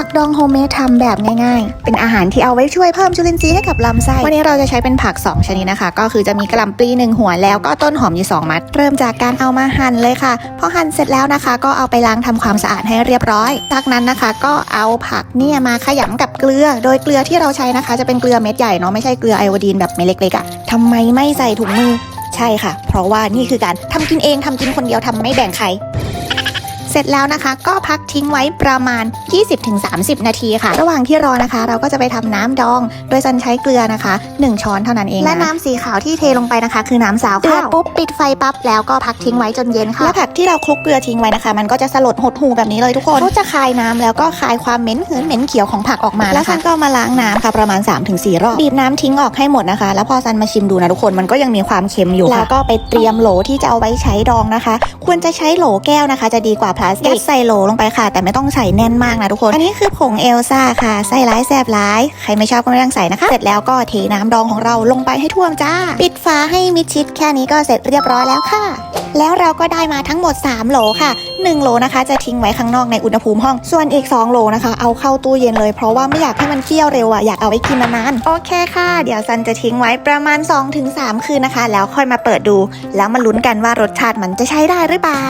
ผักดองโฮมเมดทำแบบง่ายๆ เป็นอาหารที่เอาไว้ช่วยเพิ่มจุลินทรีย์ให้กับลำไส้ วันนี้เราจะใช้เป็นผัก 2 ชนิดนะคะ ก็คือจะมีกระหล่ำปลีหนึ่งหัวแล้วก็ต้นหอมอยู่2มัด เริ่มจากการเอามาหั่นเลยค่ะ พอหั่นเสร็จแล้วนะคะ ก็เอาไปล้างทำความสะอาดให้เรียบร้อย จากนั้นนะคะ ก็เอาผักเนี่ยมาขยำกับเกลือ โดยเกลือที่เราใช้นะคะ จะเป็นเกลือเม็ดใหญ่เนาะไม่ใช่เกลือไอโอดีนแบบเม็ดเล็กๆอะทำไมไม่ใส่ถุงมือ ใช่ค่ะ เพราะว่านี่คือการทำกินเองทำกินคนเดียวทำไม่แบ่งใคร สร็จแล้วนะคะ ก็พักทิ้งไว้ประมาณ 20-30 นาทีค่ะ ระหว่างที่รอนะคะ เราก็จะไปทำน้ำดอง โดยซันใช้เกลือนะคะ 1 ช้อนเท่านั้นเอง และน้ำสีขาวที่เทลงไปนะคะ คือน้ำสาวข้าวปุ๊บปิดไฟปั๊บแล้วก็พักทิ้งไว้จนเย็นค่ะและผักที่เราคลุกเกลือทิ้งไว้นะคะ มันก็จะสลดหดหูแบบนี้เลยทุกคนเขาจะคายน้ำแล้วก็คายความเหม็นหืนเหม็นเขียวของผักออกมา แล้วซันก็มาล้างน้ำค่ะประมาณ 3-4 รอบบีบน้ำทิ้งออกให้หมดนะคะ แล้วพอซันมาชิมดูนะทุกคนมันก็ยังมีความเค็มอยู่ค่ะแล้วก็ไปเตรียมโหลที่จะเอาไว้ใช้ดองนะคะ ควรจะใช้โหลแก้วนะคะ จะดีกว่าพลาสติกใส่โหลลงไปค่ะ แต่ไม่ต้องใส่แน่นมากนะทุกคน อันนี้คือผงเอลซ่าค่ะใส่ร้ายแสบร้าย ใครไม่ชอบก็ไม่ต้องใส่นะคะ เสร็จแล้วก็เทน้ำดองของเราลงไปให้ท่วมจ้า ปิดฝาให้มิดชิดแค่นี้ก็เสร็จเรียบร้อยแล้วค่ะ แล้วเราก็ได้มาทั้งหมด 3 โหลค่ะ 1 โหลนะคะ จะทิ้งไว้ข้างนอกในอุณหภูมิห้อง ส่วนอีก 2 โหลนะคะ เอาเข้าตู้เย็นเลย เพราะว่าไม่อยากให้มันเคี่ยวเร็วอะอยากเอาไว้กินนานๆ โอเคค่ะ เดี๋ยวซันจะทิ้งไว้ประมาณ 2-3 คืนนะคะ แล้วค่อยมาเปิดดู แล้วมาลุ้นกันว่ารสชาติมันจะใช้ได้หรือเปล่า